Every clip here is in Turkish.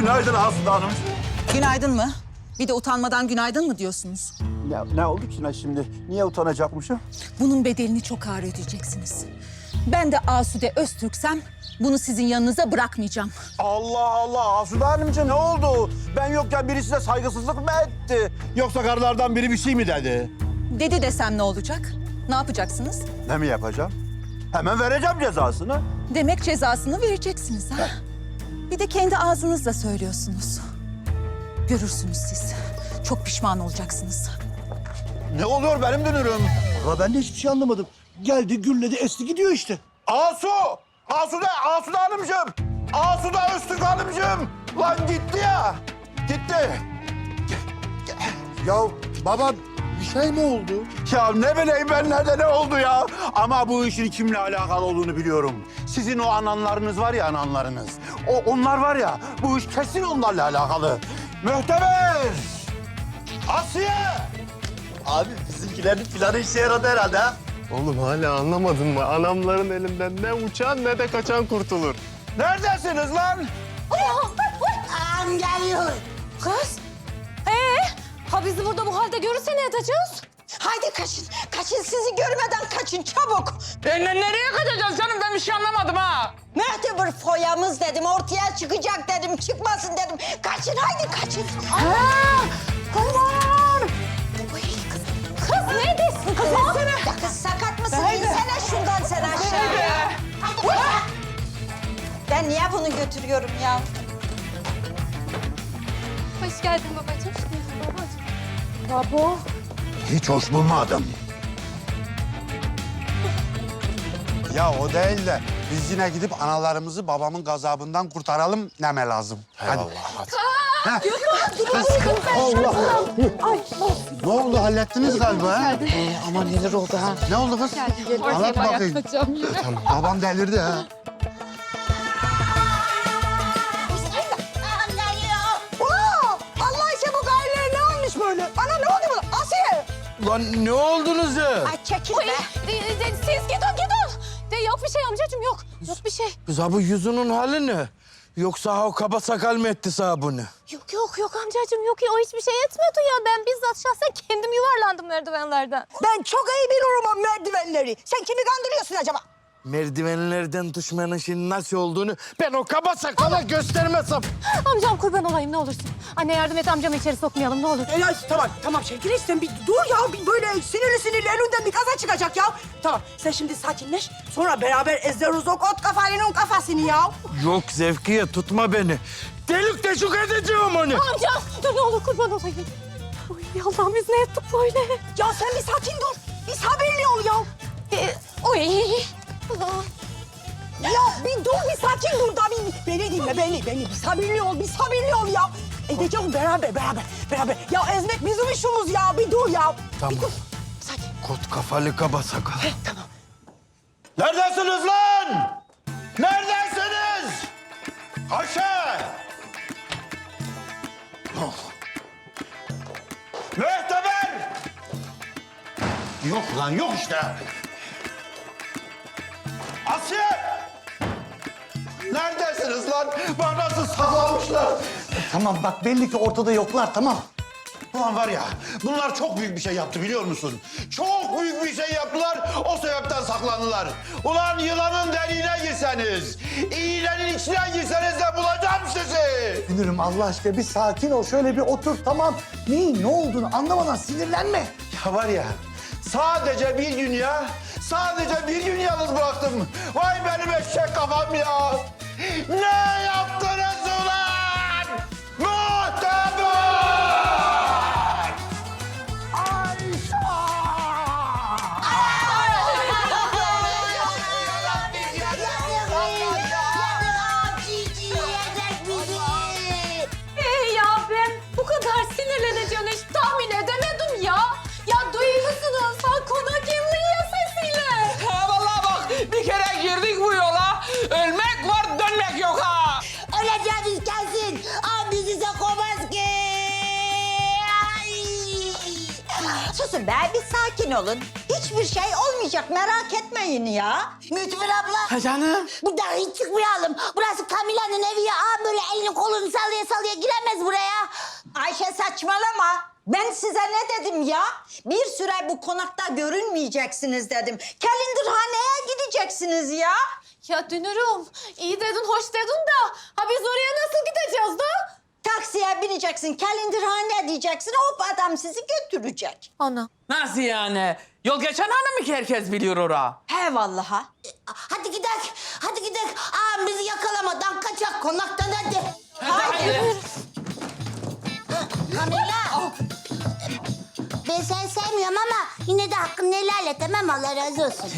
Günaydın Asude Hanım. Günaydın mı? Bir de utanmadan günaydın mı diyorsunuz? Ne, ne oldu ki ne şimdi? Niye utanacakmışım? Bunun bedelini çok ağır ödeyeceksiniz. Ben de Asude Öztürk'sem bunu sizin yanınıza bırakmayacağım. Allah Allah Asude Hanımcığım ne oldu? Ben yokken biri size saygısızlık mı etti? Yoksa karılardan biri bir şey mi dedi? Dedi desem ne olacak? Ne yapacaksınız? Ne mi yapacağım? Hemen vereceğim cezasını. Demek cezasını vereceksiniz ha? Bir de kendi ağzınızla söylüyorsunuz. Görürsünüz siz. Çok pişman olacaksınız. Ne oluyor benim dünürüm? Valla ben de hiçbir şey anlamadım. Geldi, gürledi, esti gidiyor işte. Asu! Asude, Asude Hanımcığım! Asude Öztürk Hanımcığım! Lan gitti ya! Gitti. Ya baba bir şey mi oldu? Ya ne bileyim ben nerede ne oldu ya? Ama bu işin kimle alakalı olduğunu biliyorum. Sizin o ananlarınız var ya ananlarınız. O onlar var ya bu iş kesin onlarla alakalı. Mühteber! Asiye! Abi bizimkilerin planı işe yaradı herhalde ha. Oğlum hala anlamadın mı? Anamların elinden ne uçan ne de kaçan kurtulur. Neredesiniz lan? Ağam geliyor. Kız. Ee, ha bizi burada bu halde görürse ne edeceğiz? Haydi kaçın. Kaçın sizi görmeden kaçın çabuk. Ne- nereye kaçacağız canım? Ben bir şey anlamadım ha. Mühtebir foyamız dedim. Ortaya çıkacak dedim. Çıkmasın dedim. Kaçın haydi kaçın. Aa. Uy, kız, kız ne diyorsun kızım? Ya kız sakat mısın? İnsene şundan sen aşağıya. Uy. Ben niye bunu götürüyorum ya? Hoş geldin babacığım. Hoş geldin babacığım. Babo. Hiç hoş bulmadım. Ya o değil de biz yine gidip analarımızı babamın gazabından kurtaralım deme lazım. Hadi. Ne oldu hallettiniz galiba? Ee, ama neler oldu ha? Ne oldu kız? Anlat bakayım. Tamam. Babam delirdi ha. Oo, Allah işe bu gayriler ne olmuş böyle? Bana ne oldu bu? Asiye. Lan ne oldunuz ya? Ay çekil be. siz şey amcacığım yok. Yok bir şey. Kız ha bu yüzünün hali ne? Yoksa ha o kaba sakal mı etti sana bunu? Yok yok yok amcacığım yok ya o hiçbir şey etmiyordu ya. Ben bizzat şahsen kendim yuvarlandım merdivenlerden. Ben çok iyi biliyorum o merdivenleri. Sen kimi kandırıyorsun acaba? Merdivenlerden düşmenin şimdi nasıl olduğunu ben o kaba sakala göstermezsem. Amcam kurban olayım ne olursun. Anne yardım et amcamı içeri sokmayalım ne olur. Ya, tamam, tamam Şevki sen bir dur ya. Bir böyle sinirli sinirli elinden bir kaza çıkacak ya. Tamam, sen şimdi sakinleş. Sonra beraber ezeriz o kot kafalının kafasını ya. Yok Zevkiye tutma beni. Delik deşik edeceğim onu. Amcam dur ne olur kurban olayım. Uy Allah'ım biz ne ettik böyle? Ya sen bir sakin dur. Bir sabırlı ol ya. Ee, uy. Ya bir dur, bir sakin dur da bir... Beni dinle, beni, beni. Bir sabırlı ol, bir sabırlı ol ya. Edeceğim beraber, beraber, beraber. Ya ezmek bizim işimiz ya. Bir dur ya. Tamam. Bir dur. Sakin. Kot kafalı kaba sakal. Neredesiniz lan? Neredesiniz? Aşağı! Mühteber! Yok lan yok işte. Asiye! Neredesiniz lan? Bana nasıl saklamışlar? Tamam bak belli ki ortada yoklar tamam. Ulan var ya, bunlar çok büyük bir şey yaptı biliyor musun? Çok büyük bir şey yaptılar, o sebepten saklandılar. Ulan yılanın deliğine girseniz, iğnenin içine girseniz de bulacağım sizi. Dünürüm Allah aşkına bir sakin ol. Şöyle bir otur tamam. Neyin ne olduğunu anlamadan sinirlenme. Ya var ya, sadece bir gün ya, sadece bir gün yalnız bıraktım. Vay benim eşek kafam ya. Ne yaptınız susun be bir sakin olun. Hiçbir şey olmayacak merak etmeyin ya. Mütbir abla. Ha canım. Buradan hiç çıkmayalım. Burası Kamila'nın evi ya. Ağam böyle elini kolunu sallaya sallaya giremez buraya. Ayşe saçmalama. Ben size ne dedim ya? Bir süre bu konakta görünmeyeceksiniz dedim. Kalindirhaneye gideceksiniz ya. Ya Dünürüm iyi dedin hoş dedin de ha biz oraya nasıl gideceğiz da? Taksiye bineceksin, kalindirhane diyeceksin. Hop adam sizi götürecek. Ana. Nasıl yani? Yol geçen hanım mı ki herkes biliyor ora? He vallaha. Hadi gidelim. Hadi gidelim. Ağam bizi yakalamadan kaçak konaktan hadi. Haydi. Kamila. Ben seni sevmiyorum ama yine de hakkını helal et tamam Allah razı olsun.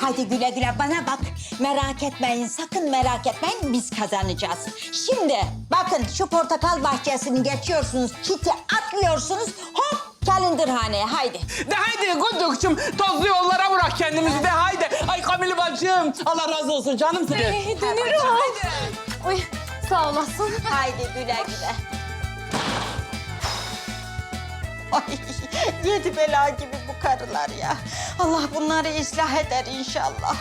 Hadi güle güle bana bak. Merak etmeyin, sakın merak etmeyin. Biz kazanacağız. Şimdi bakın şu portakal bahçesini geçiyorsunuz. Kiti atlıyorsunuz. Hop kalindirhaneye haydi. De haydi Gundukçum tozlu yollara bırak kendimizi de haydi. Ay Kamil bacım Allah razı olsun canım seni. Ee, Dünürüm. Oy sağ olasın. Haydi güle güle. Ay, yedi bela gibi bu karılar ya. Allah bunları ıslah eder inşallah.